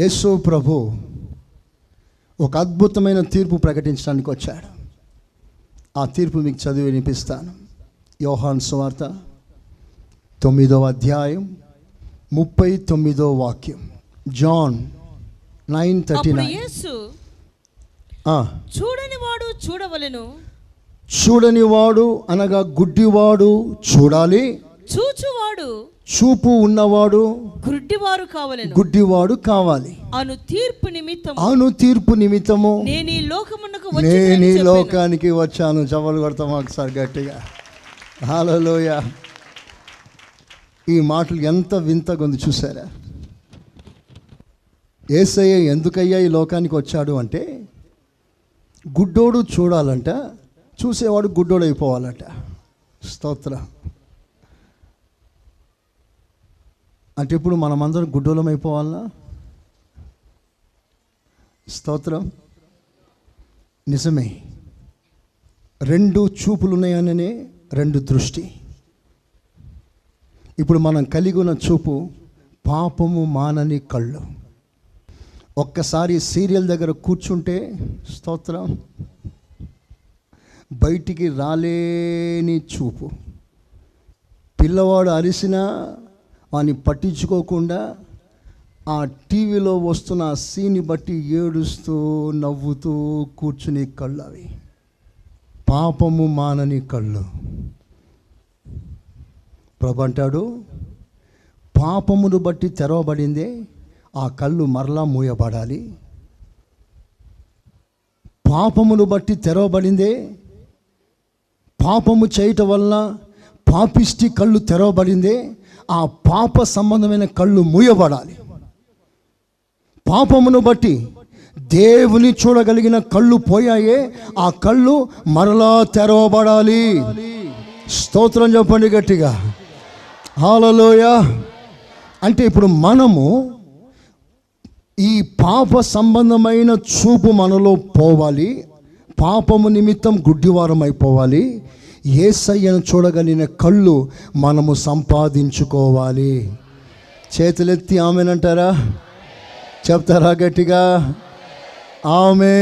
యేసు ప్రభు ఒక అద్భుతమైన తీర్పు ప్రకటించడానికి వచ్చాడు. ఆ తీర్పు మీకు చదివి వినిపిస్తాను. యోహాన్ సువార్త తొమ్మిదవ అధ్యాయం ముప్పై తొమ్మిదో వాక్యం. John nine thirty nine. చూడని వాడు చూడవలెను. చూడని వాడు అనగా గుడ్డివాడు చూడాలి. చూచువాడు చూపు ఉన్నవాడు గుడ్డివారు కావలెను. గుడ్డివాడు కావాలి. అను తీర్పు నిమిత్తం అను తీర్పు నిమిత్తము. నేను ఈ లోకమునకు నేను ఈ లోకానికి వచ్చాను. చవలు కొడతాం ఒకసారి గట్టిగా. హాలలోయ ఈ మాటలు ఎంత వింతగా ఉంది చూసారా? ఏసయ్య ఎందుకయ్యా ఈ లోకానికి వచ్చాడు అంటే గుడ్డోడు చూడాలంట చూసేవాడు గుడ్డోడు అయిపోవాలట స్తోత్రం. అంటే ఇప్పుడు మనమందరం గుడ్డోలం అయిపోవాలా? స్తోత్రం. నిజమే. రెండు చూపులు ఉన్నాయననే రెండు దృష్టి. ఇప్పుడు మనం కలిగి ఉన్న చూపు పాపము మానని కళ్ళు. ఒక్కసారి సీరియల్ దగ్గర కూర్చుంటే స్తోత్రం బయటికి రాలేని చూపు. పిల్లవాడు అరిసినా వాని పట్టించుకోకుండా ఆ టీవీలో వస్తున్న ఆ సీన్ని బట్టి ఏడుస్తూ నవ్వుతూ కూర్చుని కళ్ళు అవి పాపము మానని కళ్ళు. ప్రభు అంటాడు పాపమును బట్టి తెరవబడిందే ఆ కళ్ళు మరలా మూయబడాలి. పాపమును బట్టి తెరవబడిందే పాపము చేయటం వలన పాపిష్టి కళ్ళు తెరవబడిందే ఆ పాప సంబంధమైన కళ్ళు మూయబడాలి. పాపమును బట్టి దేవుని చూడగలిగిన కళ్ళు పోయాయే ఆ కళ్ళు మరలా తెరవబడాలి. స్తోత్రం చెప్పండి గట్టిగా. హాలలోయ అంటే ఇప్పుడు మనము ఈ పాప సంబంధమైన చూపు మనలో పోవాలి పాపము నిమిత్తం గుడ్డివారం అయిపోవాలి ఏసయ్యను చూడగలిగిన కళ్ళు మనము సంపాదించుకోవాలి. చేతులెత్తి ఆమెనంటారా? చెప్తారా గట్టిగా? ఆమె